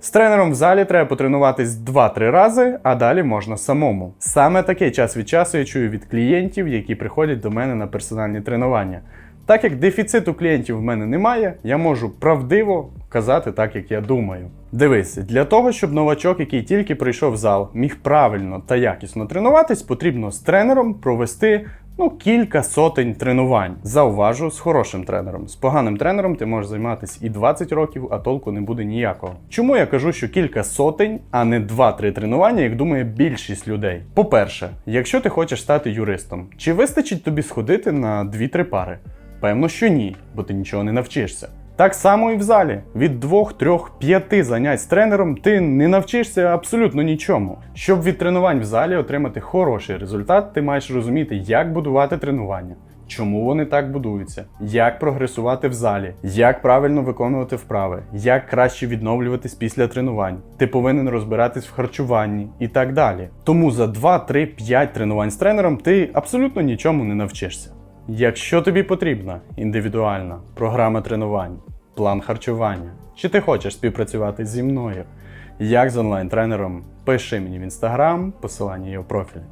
З тренером в залі треба потренуватись 2-3 рази, а далі можна самому. Саме такий час від часу я чую від клієнтів, які приходять до мене на персональні тренування. Так як дефіциту клієнтів в мене немає, я можу правдиво казати так, як я думаю. Дивись, для того, щоб новачок, який тільки прийшов в зал, міг правильно та якісно тренуватись, потрібно з тренером провести ну, кілька сотень тренувань. Зауважу, з хорошим тренером. З поганим тренером ти можеш займатися і 20 років, а толку не буде ніякого. Чому я кажу, що кілька сотень, а не 2-3 тренування, як думає більшість людей? По-перше, якщо ти хочеш стати юристом, чи вистачить тобі сходити на 2-3 пари? Певно, що ні, бо ти нічого не навчишся. Так само і в залі. Від 2, 3, 5 занять з тренером ти не навчишся абсолютно нічому. Щоб від тренувань в залі отримати хороший результат, ти маєш розуміти, як будувати тренування. Чому вони так будуються? Як прогресувати в залі? Як правильно виконувати вправи? Як краще відновлюватись після тренувань? Ти повинен розбиратись в харчуванні і так далі. Тому за 2, 3, 5 тренувань з тренером ти абсолютно нічому не навчишся. Якщо тобі потрібна індивідуальна програма тренувань, план харчування, чи ти хочеш співпрацювати зі мною, як з онлайн-тренером, пиши мені в інстаграм, посилання є у профілі.